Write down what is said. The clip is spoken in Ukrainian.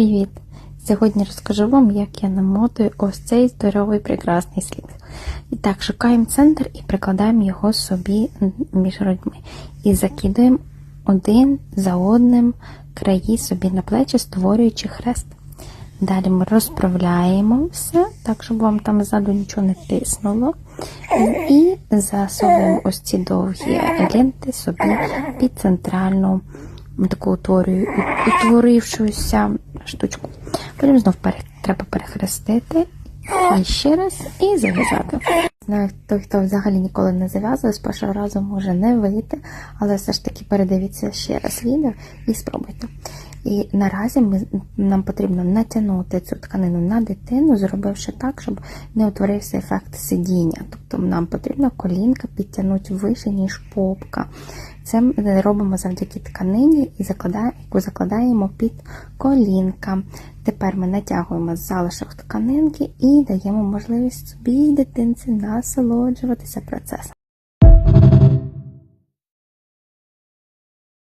Привіт! Сьогодні розкажу вам, як я намотую ось цей здоровий прекрасний слід. І так, шукаємо центр і прикладаємо його собі між грудьми. І закидуємо один за одним краї собі на плечі, створюючи хрест. Далі ми розправляємо все, так, щоб вам там ззаду нічого не тиснуло. І засовуємо ось ці довгі ленти собі під центральну таку утворюю, утворившуюся штучку. Потім знов треба перехрестити і ще раз і зав'язати. Знаю, той, хто взагалі ніколи не зав'язує, з першого разу може не вийти, але все ж таки передивіться ще раз відео і спробуйте. І наразі ми, нам потрібно натягнути цю тканину на дитину, зробивши так, щоб не утворився ефект сидіння. Тобто нам потрібно колінка підтягнути вище, ніж попка. Це ми робимо завдяки тканині, і яку закладаємо під колінка. Тепер ми натягуємо залишок тканинки і даємо можливість собі дитинці насолоджуватися процесом.